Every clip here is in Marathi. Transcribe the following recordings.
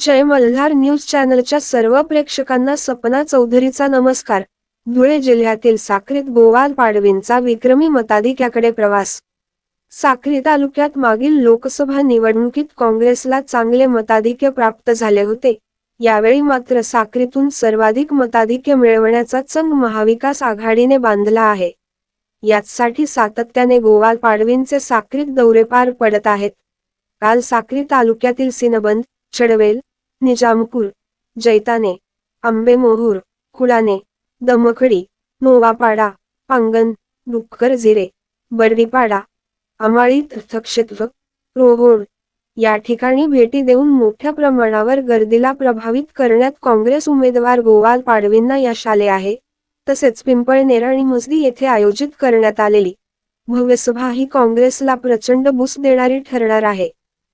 जय मल्हार न्यूज चॅनलच्या सर्व प्रेक्षकांना सपना चौधरीचा नमस्कार. धुळे जिल्ह्यातील साखरीत गोवाल पाडवींचा विक्रमी मताधिक्याकडे प्रवास. साखरी तालुक्यात मागील लोकसभा निवडणुकीत काँग्रेसला चांगले मताधिक्य प्राप्त झाले होते. यावेळी मात्र साखरीतून सर्वाधिक मताधिक्य मिळवण्याचा चंग महाविकास आघाडीने बांधला आहे. याचसाठी सातत्याने गोवाल पाडवींचे साक्रीत दौरे पार पडत आहेत. काल साक्री तालुक्यातील सिनबंद चडवेल निजामपूर जैताने आंबेमोहूर कुडाने दमखडी नोवापाडा पांगण डुक्कर जिरे बर्डीपाडा अमाळी तीर्थक्षेत्र रोहोड या ठिकाणी भेटी देऊन मोठ्या प्रमाणावर गर्दीला प्रभावित करण्यात काँग्रेस उमेदवार गोवाल पाडवींना यश आले आहे. तसेच पिंपळनेर आणि मजली येथे आयोजित करण्यात आलेली. भव्य सभा ही काँग्रेसला प्रचंड बूस देणारी ठरणार आहे.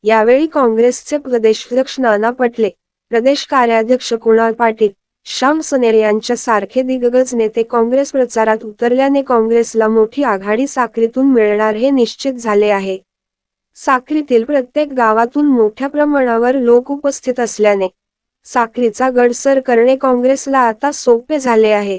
यावेळी काँग्रेसचे प्रदेशाध्यक्ष नाना पटले प्रदेश कार्याध्यक्ष कुणाल पाटील श्याम सनेर यांच्या सारखे दिग्गज नेते काँग्रेस प्रचारात उतरल्याने काँग्रेसला मोठी आघाडी साखरीतून मिळणार हे निश्चित झाले आहे. साखरीतील प्रत्येक गावातून मोठ्या प्रमाणावर लोक उपस्थित असल्याने साखरीचा गडसर करणे काँग्रेसला आता सोपे झाले आहे.